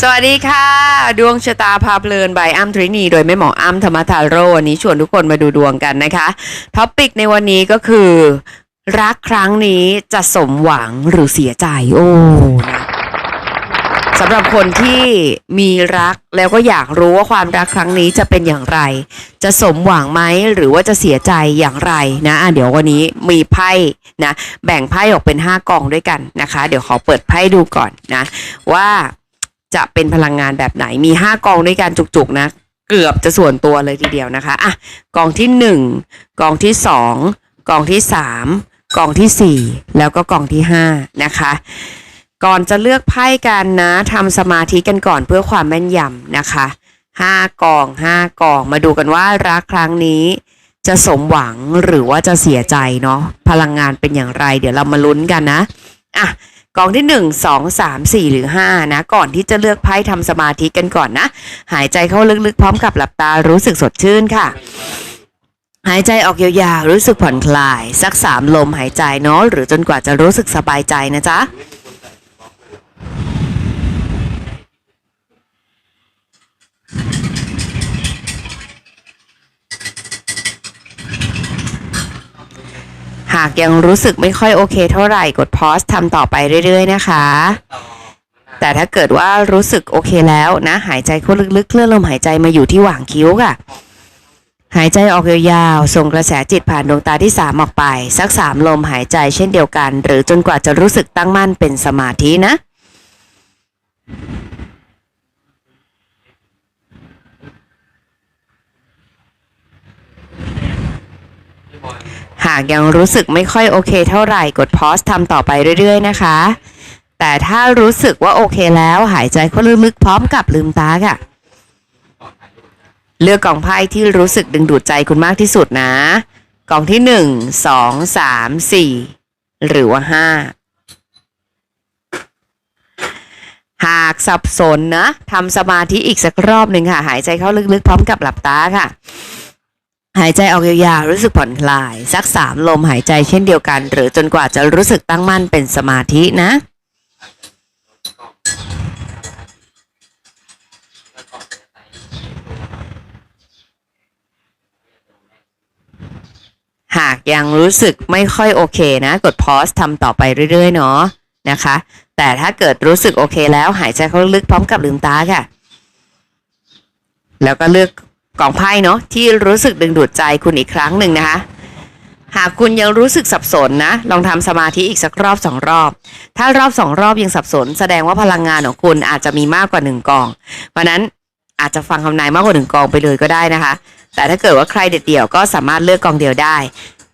สวัสดีค่ะ ดวงชะตาพาเพลินใบอ้ำทรินีโดยแม่หมออ้ำธรรมทาโรวันนี้ชวนทุกคนมาดูดวงกันนะคะท็อปิกในวันนี้ก็คือ รักครั้งนี้จะสมหวังหรือเสียใจโอ้นะสำหรับคนที่มีรักแล้วก็อยากรู้ว่าความรักครั้งนี้จะเป็นอย่างไร จะสมหวังไหมหรือว่าจะเสียใจอย่างไรนะะเดี๋ยววันนี้มีไพ่นะ แบ่งไพ่ออกเป็น 5กองด้วยกันนะคะ เดี๋ยวขอเปิดไพ่ดูก่อนนะ ว่า จะเป็นพลังงานแบบไหนมี 5 กองด้วยกันจุกๆนะเกือบจะส่วนตัวเลยทีเดียวนะคะอะกองที่ 1 กองที่ 2 กองที่ 3 กองทีสี่ 4 แล้วก็กองที่ 5 นะคะ ก่อนจะเลือกไพ่กันนะทำสมาธิกันก่อนเพื่อความแม่นยำนะคะห้ากองห้ากองมาดูกันว่ารักครั้งนี้ จะสมหวังหรือว่าจะเสียใจเนาะพลังงานเป็นอย่างไร เดี๋ยวเรามาลุ้นกันนะอะ กองที่หนึ่งสองสามสี่หรือห้านะ ก่อนที่จะเลือกไพ่ทำสมาธิกันก่อนนะ หายใจเข้าลึกๆ พร้อมกับหลับตารู้สึกสดชื่นค่ะหายใจออกยาวๆ รู้สึกผ่อนคลาย สักสามลมหายใจเนาะหรือจนกว่าจะรู้สึกสบายใจนะจ๊ะ หากยังรู้สึกไม่ค่อยโอเคเท่าไหร่กดพอสทำต่อไปเรื่อย ๆ นะคะ แต่ถ้าเกิดว่ารู้สึกโอเคแล้วนะ หายใจเข้าลึกๆเคลื่อนลมหายใจมาอยู่ที่หว่างคิ้วค่ะ หายใจออกยาวๆส่งกระแสจิตผ่านดวงตาที่3ออกไป สัก3ลมหายใจเช่นเดียวกัน หรือจนกว่าจะรู้สึกตั้งมั่นเป็นสมาธินะ หากยังรู้สึกไม่ค่อยโอเคเท่าไหร่กดพอสทำต่อไปเรื่อยๆ นะคะ แต่ถ้ารู้สึกว่าโอเคแล้วหายใจเข้าลึกๆพร้อมกับลืมตาค่ะ เลือกกล่องไพ่ที่รู้สึกดึงดูดใจคุณมากที่สุดนะ กล่องที่หนึ่งสองสามสี่หรือว่าห้าหากสับสนนะทำสมาธิอีกสักรอบหนึ่งค่ะ หายใจเข้าลึกๆพร้อมกับหลับตาค่ะ หายใจออกยาวๆรู้สึกผ่อนคลาย สักสามลมหายใจเช่นเดียวกัน หรือจนกว่าจะรู้สึกตั้งมั่นเป็นสมาธินะหากยังรู้สึกไม่ค่อยโอเคนะ กดพอสทำต่อไปเรื่อยๆ เนาะนะคะ แต่ถ้าเกิดรู้สึกโอเคแล้วหายใจเข้าลึกพร้อมกับลืมตาค่ะ แล้วก็เลือก กล่องไพ่เนาะที่รู้สึกดึงดูดใจคุณอีกครั้งหนึ่งนะคะ หากคุณยังรู้สึกสับสนนะ ลองทำสมาธิอีกสักรอบสองรอบ ถ้ารอบสองรอบยังสับสน แสดงว่าพลังงานของคุณอาจจะมีมากกว่าหนึ่งกอง เพราะนั้นอาจจะฟังคำนายมากกว่าหนึ่งกองไปเลยก็ได้นะคะ แต่ถ้าเกิดว่าใครเด็ดเดี่ยวก็สามารถเลือกกองเดียวได้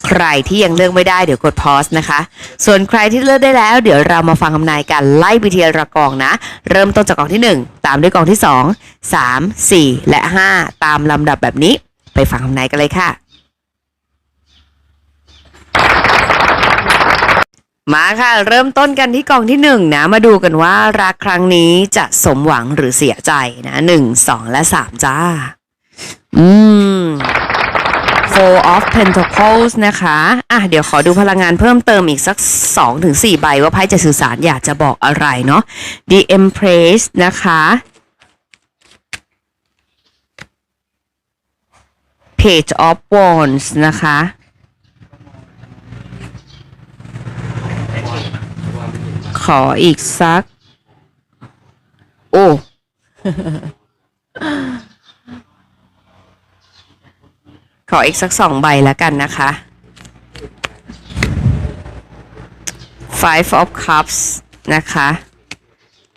ใครที่ยังเลือกไม่ได้เดี๋ยวกดพอสนะคะ ส่วนใครที่เลือกได้แล้ว เดี๋ยวเรามาฟังคำนายกันไล่ไปทีละกองนะ เริ่มต้นจากกองที่ 1 ตามด้วยกองที่ 2 3 4 และ 5 ตามลำดับแบบนี้ ไปฟังคำนายกันเลยค่ะ มาค่ะ เริ่มต้นกันที่กองที่หนึ่งนะ มาดูกันว่ารักครั้งนี้จะสมหวังหรือเสียใจนะหนึ่งสองและสามจ้า อืม Four of Pentacles นะคะ อะ เดี๋ยวขอดูพลังงานเพิ่มเติมอีกสัก2ถึง4ใบว่าไพ่จะสื่อสารอยากจะบอกอะไรเนาะ The Empress นะคะ Page of Wands นะคะ ขออีกสัก โอ้ ขออีกสักสองใบแล้วกันนะคะ Five of Cups นะคะ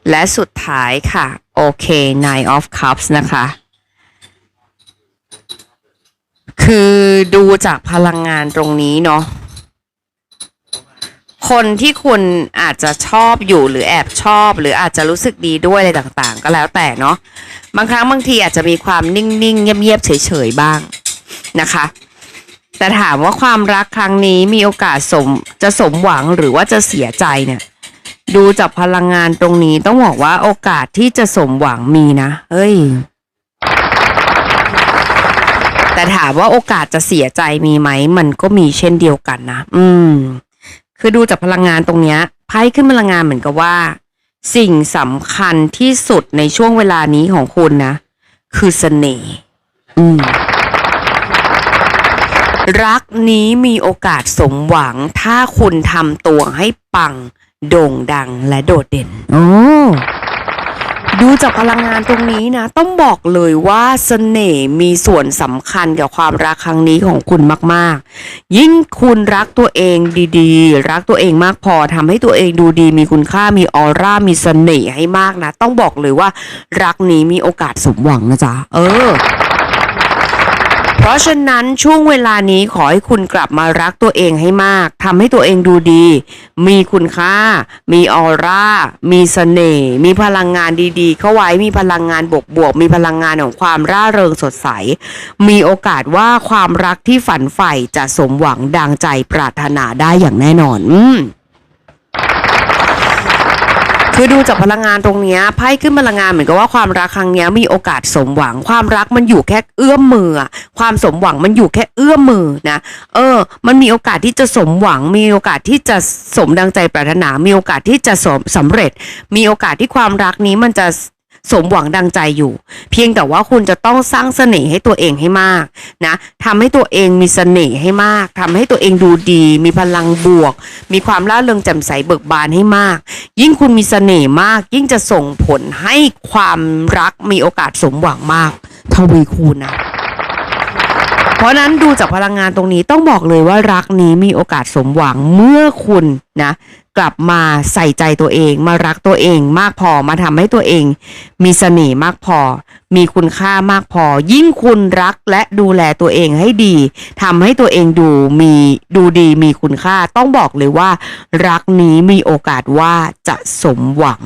และสุดท้ายค่ะ โอเค Nine of Cups นะคะ คือดูจากพลังงานตรงนี้เนาะคนที่คุณอาจจะชอบอยู่หรือแอบชอบ หรืออาจจะรู้สึกดีด้วยอะไรต่างๆ ก็แล้วแต่เนาะบางครั้งบางทีอาจจะมีความนิ่งๆเงียบๆเฉยๆบ้าง นะคะ แต่ถามว่าความรักครั้งนี้มีโอกาสสมจะสมหวังหรือว่าจะเสียใจเนี่ย ดูจากพลังงานตรงนี้ต้องบอกว่าโอกาสที่จะสมหวังมีนะ เฮ้ย แต่ถามว่าโอกาสจะเสียใจมีไหม มันก็มีเช่นเดียวกันนะ อืม คือดูจากพลังงานตรงเนี้ยไพ่ขึ้นพลังงานเหมือนกับว่า สิ่งสำคัญที่สุดในช่วงเวลานี้ของคุณนะ คือเสน่ห์อืม รักนี้มีโอกาสสมหวังถ้าคุณทำตัวให้ปัง โด่งดังและโดดเด่น โอ้ดูจากพลังงานตรงนี้นะ ต้องบอกเลยว่าเสน่ห์มีส่วนสำคัญกับความรักครั้งนี้ของคุณมาก ๆ ยิ่งคุณรักตัวเองดีๆ รักตัวเองมากพอทำให้ตัวเองดูดี มีคุณค่ามีออร่ามีเสน่ห์ให้มากนะ ต้องบอกเลยว่า รักนี้มีโอกาสสมหวังนะจ๊ะเออ เพราะฉะนั้นช่วงเวลานี้ขอให้คุณกลับมารักตัวเองให้มากทำให้ตัวเองดูดี มีคุณค่า มีออร่า มีเสน่ห์ มีพลังงานดีๆ เข้าไว้ มีพลังงานบวกๆมีพลังงานของความร่าเริงสดใส มีโอกาสว่าความรักที่ฝันใฝ่จะสมหวังดังใจปรารถนาได้อย่างแน่นอน อืม คือดูจากพลังงานตรงนี้ไพ่ขึ้นพลังงานเหมือนกับว่าความรักครั้งนี้มีโอกาสสมหวัง ความรักมันอยู่แค่เอื้อมมือ ความสมหวังมันอยู่แค่เอื้อมมือนะเออ มันมีโอกาสที่จะสมหวัง มีโอกาสที่จะสมดังใจปรารถนา มีโอกาสที่จะสมสำเร็จ มีโอกาสที่ความรักนี้มันจะ สมหวังดังใจอยู่ เพียงแต่ว่าคุณจะต้องสร้างเสน่ห์ให้ตัวเองให้มากนะทำให้ตัวเองมีเสน่ห์ให้มากทำให้ตัวเองดูดี มีพลังบวก มีความร่าเริงแจ่มใสเบิกบานให้มาก ยิ่งคุณมีเสน่ห์มาก ยิ่งจะส่งผลให้ความรักมีโอกาสสมหวังมากทวีคูณนะ เพราะนั้นดูจากพลังงานตรงนี้ต้องบอกเลยว่ารักนี้มีโอกาสสมหวังเมื่อคุณนะกลับมาใส่ใจตัวเอง มารักตัวเองมากพอมาทำให้ตัวเอง มีเสน่ห์มากพอ มีคุณค่ามากพอ ยิ่งคุณรักและดูแลตัวเองให้ดีทำให้ตัวเองดูมีดูดีมีคุณค่า ต้องบอกเลยว่า รักนี้มีโอกาสว่าจะสมหวัง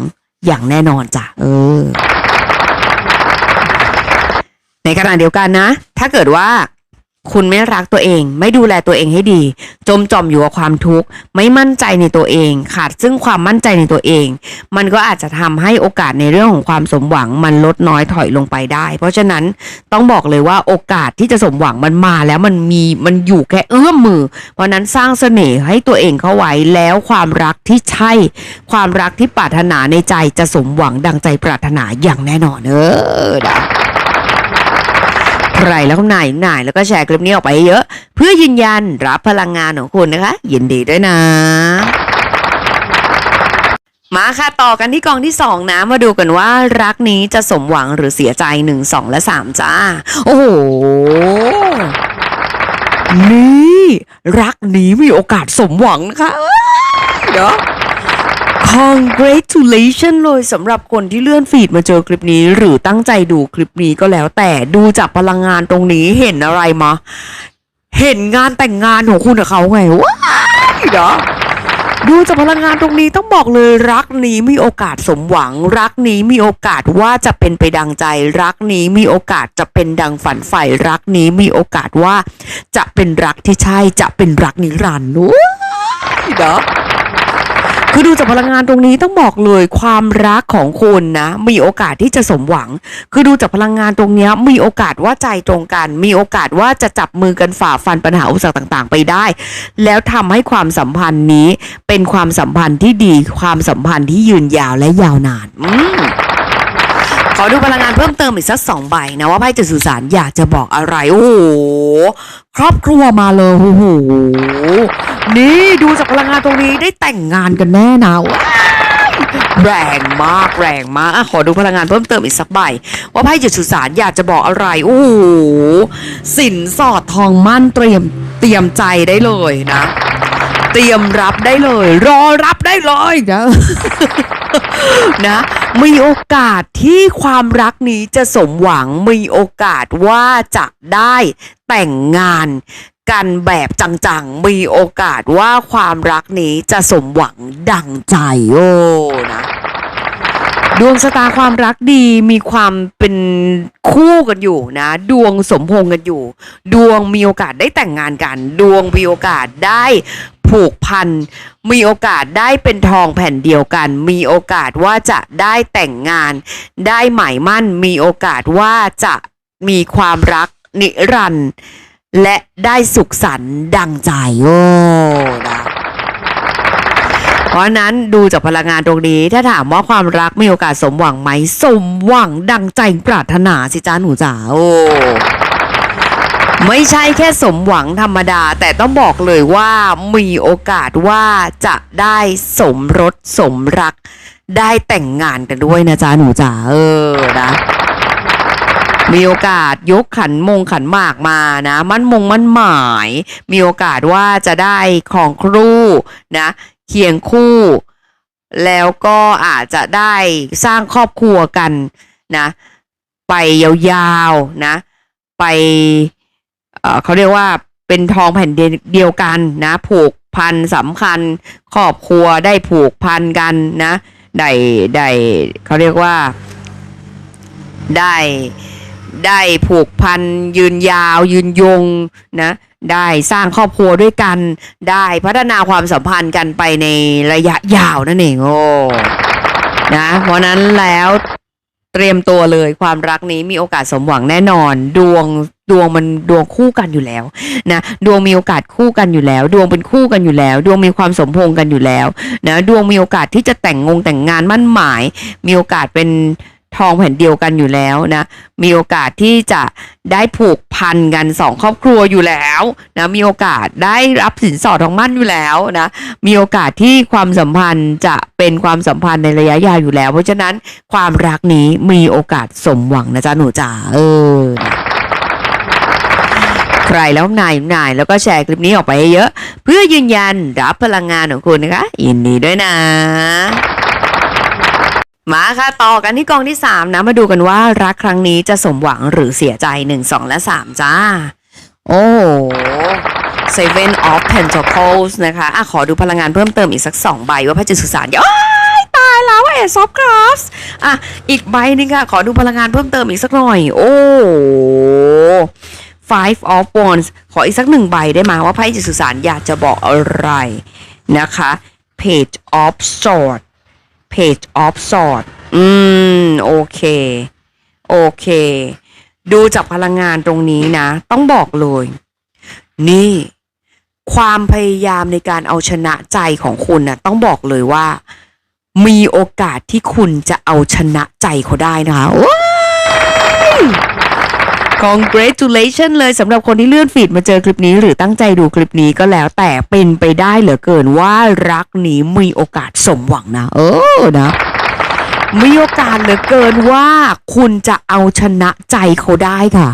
อย่างแน่นอนจ้ะเออ ในขณะเดียวกันนะ ถ้าเกิดว่า คุณไม่รักตัวเอง ไม่ดูแลตัวเองให้ดี จมจอมอยู่กับความทุกข์ ไม่มั่นใจในตัวเอง ขาดซึ่งความมั่นใจในตัวเอง มันก็อาจจะทำให้โอกาสในเรื่องของความสมหวังมันลดน้อยถอยลงไปได้ เพราะฉะนั้นต้องบอกเลยว่าโอกาสที่จะสมหวังมันมาแล้วมันมีมันอยู่แค่เอื้อมมือ เพราะฉะนั้นสร้างเสน่ห์ให้ตัวเองเข้าไว้แล้วความรักที่ใช่ ความรักที่ปรารถนาในใจจะสมหวังดังใจปรารถนาอย่างแน่นอนเออนะ ใครแล้วก็นายนายแล้วก็แชร์คลิปนี้ออกไปเยอะ เพื่อยืนยันรับพลังงานของคุณนะคะ ยินดีด้วยนะ มาค่ะต่อกันที่กองที่สองนะ มาดูกันว่ารักนี้จะสมหวังหรือเสียใจหนึ่งสองและสามจ้า โอ้โหนี่ รักนี้มีโอกาสสมหวังนะคะเอ้ยเดี๋ยว congratulation เลยสำหรับคนที่เลื่อนฟีดมาเจอคลิปนี้ หรือตั้งใจดูคลิปนี้ก็แล้วแต่ดูจากพลังงานตรงนี้เห็นอะไรมา เห็นงานแต่งงานของคุณกับเขาไงว้ายเดี๋ยวดูจากพลังงานตรงนี้ต้องบอกเลยรักนี้มีโอกาสสมหวัง รักนี้มีโอกาสว่าจะเป็นไปดังใจ รักนี้มีโอกาสจะเป็นดังฝันใฝ่รักนี้มีโอกาสว่า จะเป็นรักที่ใช่จะเป็นรักนิรันดร์ว้ายเดี๋ยว คือดูจากพลังงานตรงนี้ต้องบอกเลยความรักของคุณนะ มีโอกาสที่จะสมหวัง คือดูจากพลังงานตรงนี้มีโอกาสว่าใจตรงกัน มีโอกาสว่าจะจับมือกันฝ่าฟันปัญหาอุปสรรคต่าง ๆ ไปได้ แล้วทำให้ความสัมพันธ์นี้เป็นความสัมพันธ์ที่ดีความสัมพันธ์ที่ยืนยาวและยาวนาน อื ขอดูพลังงานเพิ่มเติมอีกสักสองใบนะว่าไพ่จะสื่อสารอยากจะบอกอะไร โอ้โห ครอบครัวมาเลยโอ้โห นี่ดูจากพลังงานตรงนี้ได้แต่งงานกันแน่นะแรงมากแรงมากอขอดูพลังงานเพิ่มเติมอีกสักใบ ว่าไพ่จะสื่อสารอยากจะบอกอะไร โอ้โห สินสอดทองมั่นเตรียมเตรียมใจได้เลยนะ เตรียมรับได้เลย รอรับได้เลยนะนะมีโอกาสที่ความรักนี้จะสมหวังมีโอกาสว่าจะได้แต่งงานกันแบบจังๆ มีโอกาสว่าความรักนี้จะสมหวังดังใจโอ้นะดวงชะตาความรักดีมีความเป็นคู่กันอยู่นะ ดวงสมพงกันอยู่ ดวงมีโอกาสได้แต่งงานกัน ดวงมีโอกาสได้ ผูกพัน มีโอกาสได้เป็นทองแผ่นเดียวกัน มีโอกาสว่าจะได้แต่งงาน ได้หมายมั่น มีโอกาสว่าจะมีความรักนิรันดร์และได้สุขสันต์ดังใจโอ้นะเพราะนั้นดูจากพลังงานตรงนี้ ถ้าถามว่าความรักมีโอกาสสมหวังไหม สมหวังดังใจปรารถนาสิจ้าหนูจ๋าโอ้ ไม่ใช่แค่สมหวังธรรมดา แต่ต้องบอกเลยว่ามีโอกาสว่าจะได้สมรสสมรัก ได้แต่งงานกันด้วยนะจ๊ะหนูจ๋าเออนะมีโอกาสยกขันมงขันหมากมานะ มั่นมงมั่นหมาย มีโอกาสว่าจะได้ของครูนะเคียงคู่ แล้วก็อาจจะได้สร้างครอบครัวกันนะ ไปยาวๆนะ ไป เขาเรียกว่าเป็นทองแผ่นเดียวกันนะผูกพันสำคัญครอบครัวได้ผูกพันกันนะได้ได้เขาเรียกว่า ได้ได้ผูกพันยืนยาวยืนยงนะได้สร้างครอบครัวด้วยกัน ได้พัฒนาความสัมพันธ์กันไปในระยะยาวนั่นเองโอ้นะเพราะนั้นแล้ว เตรียมตัวเลยความรักนี้มีโอกาสสมหวังแน่นอน ดวงดวงมันดวงคู่กันอยู่แล้วนะดวงมีโอกาสคู่กันอยู่แล้ว ดวงเป็นคู่กันอยู่แล้ว ดวงมีความสมพงกันอยู่แล้วนะดวงมีโอกาสที่จะแต่งงงแต่งงานมั่นหมาย มีโอกาสเป็น ทองแผ่นเดียวกันอยู่แล้วนะ มีโอกาสที่จะได้ผูกพันกันสองครอบครัวอยู่แล้วนะ มีโอกาสได้รับสินสอดทองมั่นอยู่แล้วนะ มีโอกาสที่ความสัมพันธ์จะเป็นความสัมพันธ์ในระยะยาวอยู่แล้ว เพราะฉะนั้นความรักนี้มีโอกาสสมหวังนะจ๊ะหนูจ๋าเออใครแล้วนายนายแล้วก็แชร์คลิปนี้ออกไปเยอะ เพื่อยืนยันรับพลังงานของคุณนะคะยินดีด้วยนะ มาค่ะ ต่อกันที่กองที่ 3 นะ มาดูกันว่ารักครั้งนี้จะสมหวังหรือเสียใจ 1 2 และ 3 จ้า โอ้โห Seven of Pentacles นะคะอะขอดูพลังงานเพิ่มเติมอีกสัก 2 ใบว่าพระจะสื่อสารโอ้ยตายแล้วเอซอฟคราฟอะ อีกใบนึงค่ะ ขอดูพลังงานเพิ่มเติมอีกสักหน่อย โอ้ Five of Wands ขออีกสักหนึ่งใบได้ไหมว่าไพ่จะสื่อสารอยากจะบอกอะไรนะคะ Page of Swords Page of Sword อืม โอเค โอเค ดูจากพลังงานตรงนี้นะ ต้องบอกเลย นี่ ความพยายามในการเอาชนะใจของคุณนะต้องบอกเลยว่า มีโอกาสที่คุณจะเอาชนะใจเขาได้นะคะ congratulation เลยสำหรับคนที่เลื่อนฟีดมาเจอคลิปนี้ หรือตั้งใจดูคลิปนี้ก็แล้วแต่เป็นไปได้เหลือเกินว่ารักนี้มีโอกาสสมหวังนะ เออนะมีโอกาสเหลือเกินว่าคุณจะเอาชนะใจเขาได้ค่ะ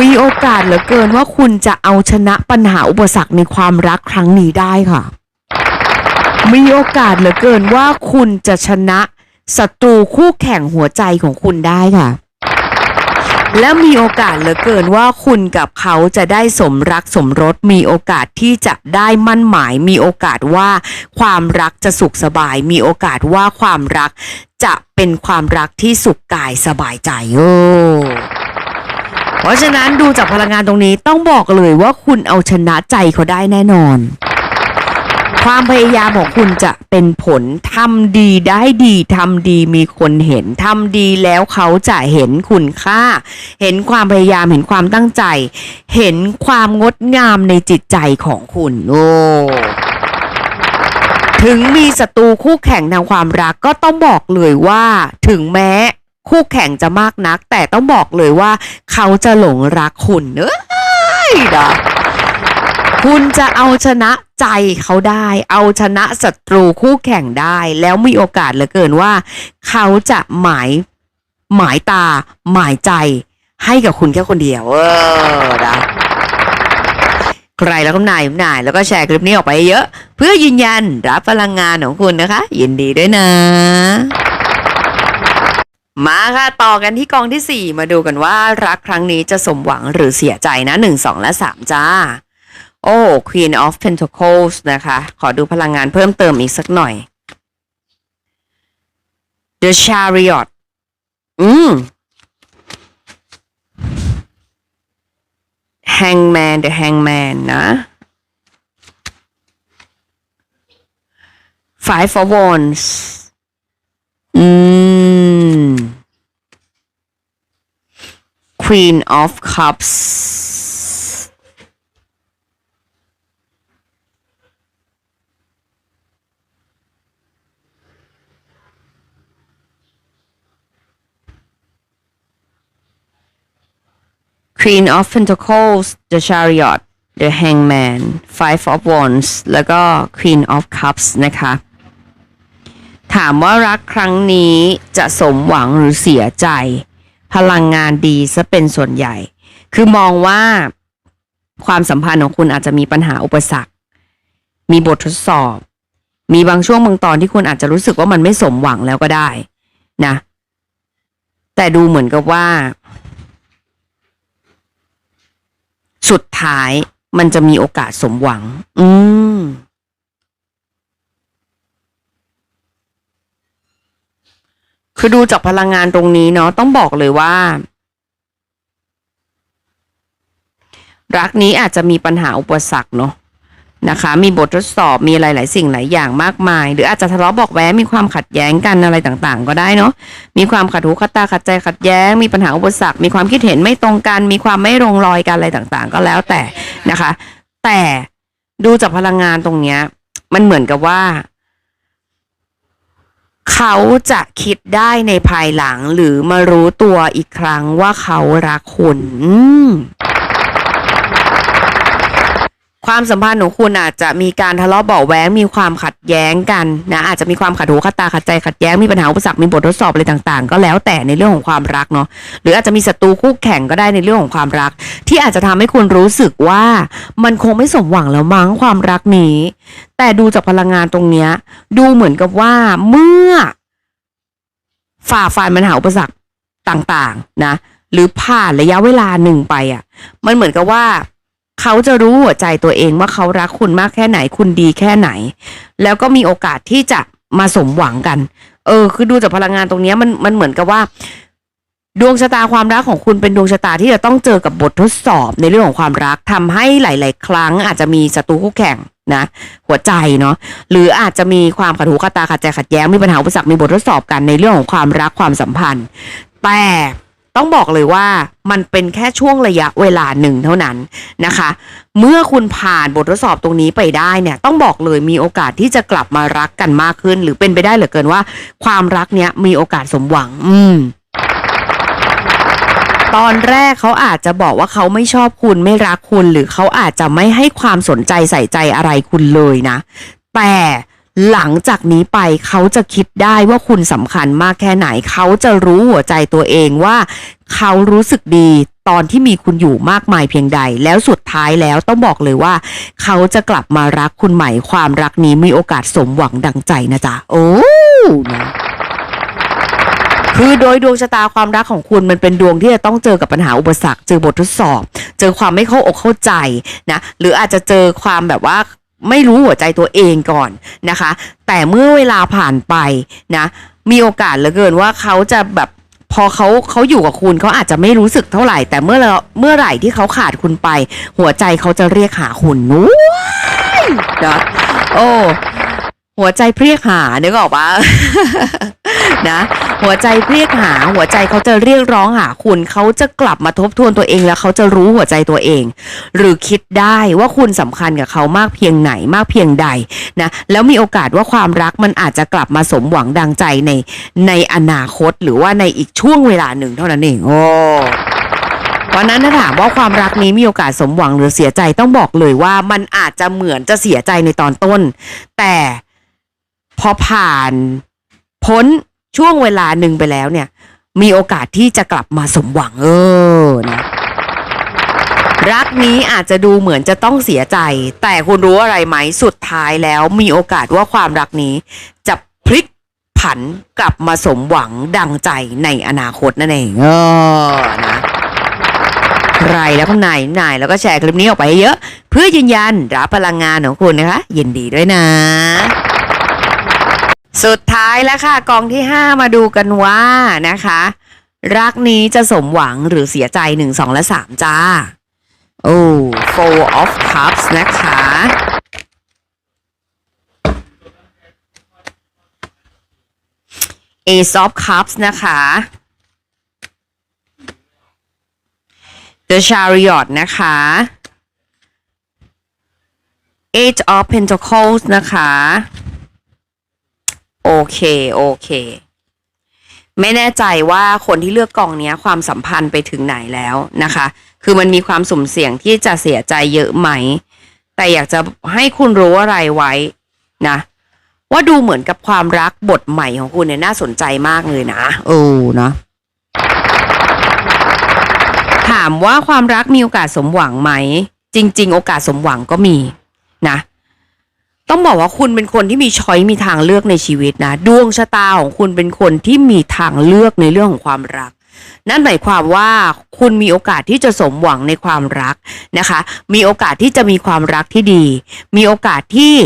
มีโอกาสเหลือเกินว่าคุณจะเอาชนะปัญหาอุปสรรคในความรักครั้งนี้ได้ค่ะ มีโอกาสเหลือเกินว่าคุณจะชนะศัตรูคู่แข่งหัวใจของคุณได้ค่ะ และมีโอกาสเหลือเกินว่าคุณกับเขาจะได้สมรักสมรสมีโอกาสที่จะได้มั่นหมาย มีโอกาสว่าความรักจะสุขสบาย มีโอกาสว่าความรักจะเป็นความรักที่สุขกายสบายใจโอ้เพราะฉะนั้นดูจากพลังงานตรงนี้ต้องบอกเลยว่าคุณเอาชนะใจเขาได้แน่นอน ความพยายามของคุณจะเป็นผลทำดีได้ดีทำดีมีคนเห็นทำดีแล้วเขาจะเห็นคุณค่า เห็นความพยายามเห็นความตั้งใจ เห็นความงดงามในจิตใจของคุณโอ้ถึงมีศัตรูคู่แข่งทางความรักก็ต้องบอกเลยว่าถึงแม้คู่แข่งจะมากนัก แต่ต้องบอกเลยว่าเขาจะหลงรักคุณเนอ้ยนะคุณจะเอาชนะ ใจเขาได้ เอาชนะศัตรูคู่แข่งได้ แล้วมีโอกาสเหลือเกินว่า เขาจะหมายหมายตา หมายใจ ให้กับคุณแค่คนเดียวเออนะใครแล้วก็นายนายแล้วก็แชร์คลิปนี้ออกไปเยอะ เพื่อยืนยันรับพลังงานของคุณนะคะ ยินดีด้วยนะ มาค่ะต่อกันที่กองที่ 4 มาดูกันว่ารักครั้งนี้จะสมหวังหรือเสียใจนะ 1 2 และ 3 จ้า โอ้ Queen of Pentacles นะคะ ขอดูพลังงานเพิ่มเติมอีกสักหน่อย The Chariot อืม Hangman The Hangman นะ Five of Wands อืม Queen of Cups Queen of Pentacles The Chariot The Hangman Five of Wands แล้วก็ Queen of Cups นะคะ ถามว่ารักครั้งนี้จะสมหวังหรือเสียใจ พลังงานดีซะเป็นส่วนใหญ่ คือมองว่าความสัมพันธ์ของคุณอาจจะมีปัญหาอุปสรรค มีบททดสอบ มีบางช่วงบางตอนที่คุณอาจจะรู้สึกว่ามันไม่สมหวังแล้วก็ได้นะ แต่ดูเหมือนกับว่า สุดท้ายมันจะมีโอกาสสมหวัง อืม คือดูจากพลังงานตรงนี้เนาะต้องบอกเลยว่า รักนี้อาจจะมีปัญหาอุปสรรคเนาะ นะคะ มีบททดสอบมีหลาย ๆ สิ่งหลายอย่างมากมาย หรืออาจจะทะเลาะบอกแว้งมีความขัดแย้งกันอะไรต่างๆ ก็ได้เนาะมีความขัดหูขัดตาขัดใจขัดแย้ง มีปัญหาอุปสรรค มีความคิดเห็นไม่ตรงกัน มีความไม่ลงรอยกันอะไรต่างๆ ก็แล้วแต่นะคะ แต่ดูจากพลังงานตรงเนี้ย มันเหมือนกับว่า เขาจะคิดได้ในภายหลังหรือมารู้ตัวอีกครั้งว่าเขารักคุณ ความสัมพันธ์ของคุณอาจจะมีการทะเลาะเบาะแว้งมีความขัดแย้งกันนะอาจจะมีความขัดหูขัดตาขัดใจขัดแย้งมีปัญหาอุปสรรคมีบททดสอบอะไรต่างๆ ก็แล้วแต่ในเรื่องของความรักเนาะหรืออาจจะมีศัตรูคู่แข่งก็ได้ในเรื่องของความรัก ที่อาจจะทำให้คุณรู้สึกว่ามันคงไม่สมหวังแล้วมั้งความรักนี้ แต่ดูจากพลังงานตรงเนี้ยดูเหมือนกับว่าเมื่อ ฝ่าฟันปัญหาอุปสรรคต่างๆ นะ หรือผ่านระยะเวลาหนึ่งไปอะ มันเหมือนกับว่า เขาจะรู้หัวใจตัวเองว่าเขารักคุณมากแค่ไหนคุณดีแค่ไหน แล้วก็มีโอกาสที่จะมาสมหวังกัน เออ คือดูจากพลังงานตรงนี้มันมันเหมือนกับว่า ดวงชะตาความรักของคุณเป็นดวงชะตาที่จะต้องเจอกับบททดสอบในเรื่องของความรักทำให้หลาย ๆ ครั้งอาจจะมีศัตรูคู่แข่งนะหัวใจเนาะหรืออาจจะมีความขัดหูขัดตาขัดใจขัดแย้งมีปัญหาอุปสรรคมีบททดสอบกันในเรื่องของความรักความสัมพันธ์ แต่ ต้องบอกเลยว่ามันเป็นแค่ช่วงระยะเวลาหนึ่งเท่านั้นนะคะ เมื่อคุณผ่านบททดสอบตรงนี้ไปได้เนี่ย ต้องบอกเลยมีโอกาสที่จะกลับมารักกันมากขึ้น หรือเป็นไปได้เหลือเกินว่า ความรักเนี้ยมีโอกาสสมหวัง อืมตอนแรกเขาอาจจะบอกว่าเขาไม่ชอบคุณไม่รักคุณ หรือเขาอาจจะไม่ให้ความสนใจใส่ใจอะไรคุณเลยนะ แต่ หลังจากนี้ไปเขาจะคิดได้ว่าคุณสำคัญมากแค่ไหน เขาจะรู้หัวใจตัวเองว่า เขารู้สึกดีตอนที่มีคุณอยู่มากมายเพียงใด แล้วสุดท้ายแล้วต้องบอกเลยว่า เขาจะกลับมารักคุณใหม่ความรักนี้มีโอกาสสมหวังดังใจนะจ๊ะโอ้นะคือโดยดวงชะตาความรักของคุณมันเป็นดวงที่จะต้องเจอกับปัญหาอุปสรรค เจอบททดสอบ เจอความไม่เข้าอกเข้าใจนะหรืออาจจะเจอความแบบว่า ไม่รู้หัวใจตัวเองก่อนนะคะ แต่เมื่อเวลาผ่านไปนะมีโอกาสเหลือเกินว่าเขาจะแบบพอเขาเขาอยู่กับคุณเขาอาจจะไม่รู้สึกเท่าไหร่ แต่เมื่อเมื่อไหร่ที่เขาขาดคุณไป หัวใจเขาจะเรียกหาคุณนู้ยนะโอ้ หัวใจเพรียกหานึกออกปะนะ หัวใจเรียกหา หัวใจเขาจะเรียกร้องหาคุณเขาจะกลับมาทบทวนตัวเองแล้วเขาจะรู้หัวใจตัวเอง หรือคิดได้ว่าคุณสำคัญกับเขามากเพียงไหนมากเพียงใดนะแล้วมีโอกาสว่าความรักมันอาจจะกลับมาสมหวังดังใจในในอนาคตหรือว่าในอีกช่วงเวลาหนึ่งเท่านั้นเองโอ้เพราะนั้นถ้าถามว่าความรักนี้มีโอกาสสมหวังหรือเสียใจต้องบอกเลยว่ามันอาจจะเหมือนจะเสียใจในตอนต้น แต่ พอผ่านพ้นช่วงเวลาหนึ่งไปแล้วเนี่ย มีโอกาสที่จะกลับมาสมหวังเออนะรักนี้อาจจะดูเหมือนจะต้องเสียใจ แต่คุณรู้อะไรไหมสุดท้ายแล้วมีโอกาสว่าความรักนี้จะพลิกผันกลับมาสมหวังดังใจในอนาคตนั่นเองเออนะใครแล้วข้างในนายแล้วก็แชร์คลิปนี้ออกไปเยอะ เพื่อยืนยันรับพลังงานของคุณนะคะยินดีด้วยนะ สุดท้ายแล้วค่ะกองที่ 5 มาดูกันว่านะคะ รักนี้จะสมหวังหรือเสียใจ 1 2 และ 3 จ้า โอ้ four of cups นะคะ ace of cups นะคะ the chariot นะคะ eight of pentacles นะคะ โอเค โอเค ไม่แน่ใจว่าคนที่เลือกกองเนี้ยความสัมพันธ์ไปถึงไหนแล้วนะคะ คือมันมีความสุ่มเสี่ยงที่จะเสียใจเยอะไหม แต่อยากจะให้คุณรู้อะไรไว้นะว่าดูเหมือนกับความรักบทใหม่ของคุณเนี่ยน่าสนใจมากเลยนะเออนะถามว่าความรักมีโอกาสสมหวังไหม จริง ๆ โอกาสสมหวังก็มีนะ ต้องบอกว่าคุณเป็นคนที่มีช้อยมีทางเลือกในชีวิตนะ ดวงชะตาของคุณเป็นคนที่มีทางเลือกในเรื่องของความรัก นั่นหมายความว่าคุณมีโอกาสที่จะสมหวังในความรักนะคะ มีโอกาสที่จะมีความรักที่ดี มีโอกาสที่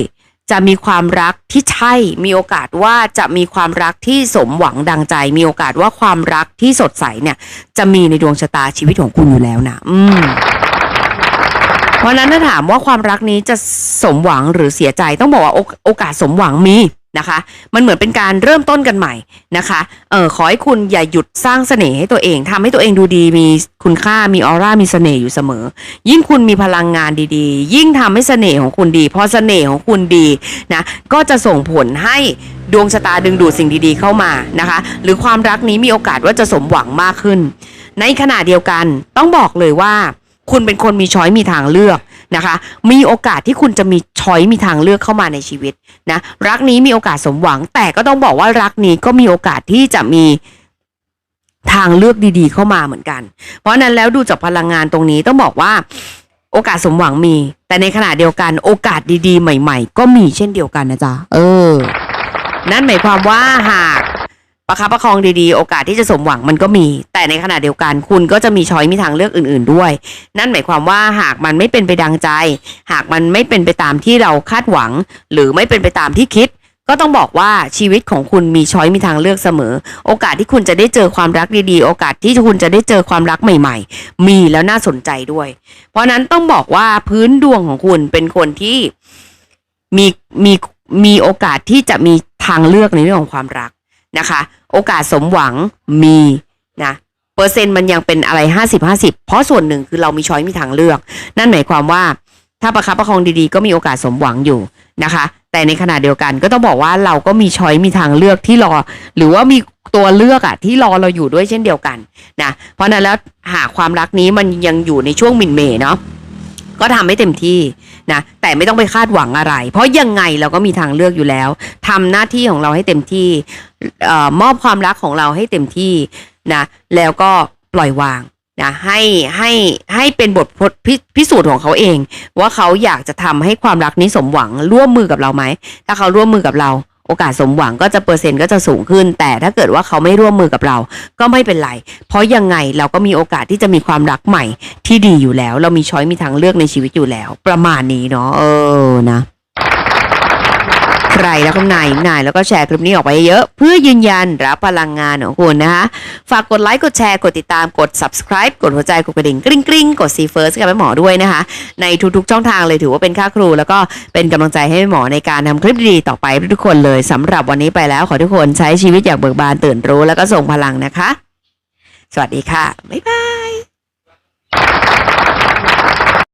จะมีความรักที่ใช่ มีโอกาสว่าจะมีความรักที่สมหวังดังใจ มีโอกาสว่าความรักที่สดใสเนี่ย จะมีในดวงชะตาชีวิตของคุณอยู่แล้วนะ อืม ราะนั้นถ้าถามว่าความรักนี้จะสมหวังหรือเสียใจต้องบอกว่าโอกาสสมหวังมีนะคะ มันเหมือนเป็นการเริ่มต้นกันใหม่นะคะเออขอให้คุณอย่าหยุดสร้างเสน่ห์ให้ตัวเองทำให้ตัวเองดูดีมีคุณค่ามีออร่ามีเสน่ห์อยู่เสมอ ยิ่งคุณมีพลังงานดีๆ ยิ่งทำให้เสน่ห์ของคุณดีพอเสน่ห์ของคุณดีนะก็จะส่งผลให้ดวงชะตาดึงดูดสิ่งดีๆเข้ามานะคะ หรือความรักนี้มีโอกาสว่าจะสมหวังมากขึ้น ในขณะเดียวกันต้องบอกเลยว่า คุณเป็นคนมีช้อยมีทางเลือกนะคะ มีโอกาสที่คุณจะมีช้อยมีทางเลือกเข้ามาในชีวิตนะรักนี้มีโอกาสสมหวัง แต่ก็ต้องบอกว่ารักนี้ก็มีโอกาสที่จะมีทางเลือกดีๆ เข้ามาเหมือนกัน เพราะฉะนั้นแล้วดูจากพลังงานตรงนี้ต้องบอกว่าโอกาสสมหวังมี แต่ในขณะเดียวกันโอกาสดีๆ ใหม่ ๆ ก็มีเช่นเดียวกันนะจ๊ะเออ นั่นหมายความว่าหาก ประคับประคองดีๆ โอกาสที่จะสมหวังมันก็มี แต่ในขณะเดียวกันคุณก็จะมีช้อยมีทางเลือกอื่น ๆด้วย นั่นหมายความว่าหากมันไม่เป็นไปดังใจ หากมันไม่เป็นไปตามที่เราคาดหวัง หรือไม่เป็นไปตามที่คิด ก็ต้องบอกว่าชีวิตของคุณมีช้อยมีทางเลือกเสมอ โอกาสที่คุณจะได้เจอความรักดีๆ โอกาสที่คุณจะได้เจอความรักใหม่ ๆ มีแล้วน่าสนใจด้วย เพราะนั้นต้องบอกว่าพื้นดวงของคุณเป็นคนที่มีมีมีโอกาสที่จะมีทางเลือกในเรื่องของความรักนะคะ โอกาสสมหวังมีนะเปอร์เซ็นต์มันยังเป็นอะไรห้าสิบห้าสิบเพราะส่วนหนึ่งคือเรามีช้อยมีทางเลือก นั่นหมายความว่าถ้าประคับประคองดีๆ ก็มีโอกาสสมหวังอยู่นะคะ แต่ในขณะเดียวกันก็ต้องบอกว่าเราก็มีช้อยมีทางเลือกที่รอ หรือว่ามีตัวเลือกอะที่รอเราอยู่ด้วยเช่นเดียวกันนะเพราะนั้นแล้วหากความรักนี้มันยังอยู่ในช่วงมินเมย์เนาะ ก็ทำให้เต็มที่นะแต่ไม่ต้องไปคาดหวังอะไร เพราะยังไงเราก็มีทางเลือกอยู่แล้วทำหน้าที่ของเราให้เต็มที่ออมอบความรักของเราให้เต็มที่นะแล้วก็ปล่อยวางนะให้ให้ให้เป็นบทพพิพิสูจน์ของเขาเอง ว่าเขาอยากจะทำให้ความรักนี้สมหวังร่วมมือกับเราไหมถ้าเขาร่วมมือกับเรา โอกาสสมหวังก็จะเปอร์เซ็นต์ก็จะสูงขึ้น แต่ถ้าเกิดว่าเขาไม่ร่วมมือกับเรา ก็ไม่เป็นไร เพราะยังไงเราก็มีโอกาสที่จะมีความรักใหม่ที่ดีอยู่แล้ว เรามีช้อยมีทางเลือกในชีวิตอยู่แล้ว ประมาณนี้เนาะเออนะ ใครแล้วก็นายนายแล้วก็แชร์คลิปนี้ออกไปเยอะ เพื่อยืนยันรับพลังงานของคุณนะคะ ฝากกดไลค์กดแชร์กดติดตามกด subscribe กดหัวใจกดกระดิ่งกริ๊งกริ๊งกด see first กับแม่หมอด้วยนะคะ ในทุกๆช่องทางเลยถือว่าเป็นค่าครู แล้วก็เป็นกำลังใจให้แม่หมอในการทำคลิปดีๆต่อไปทุกคนเลยสำหรับวันนี้ไปแล้วขอทุกคนใช้ชีวิตอย่างเบิกบานตื่นรู้ แล้วก็ส่งพลังนะคะ สวัสดีค่ะบ๊ายบาย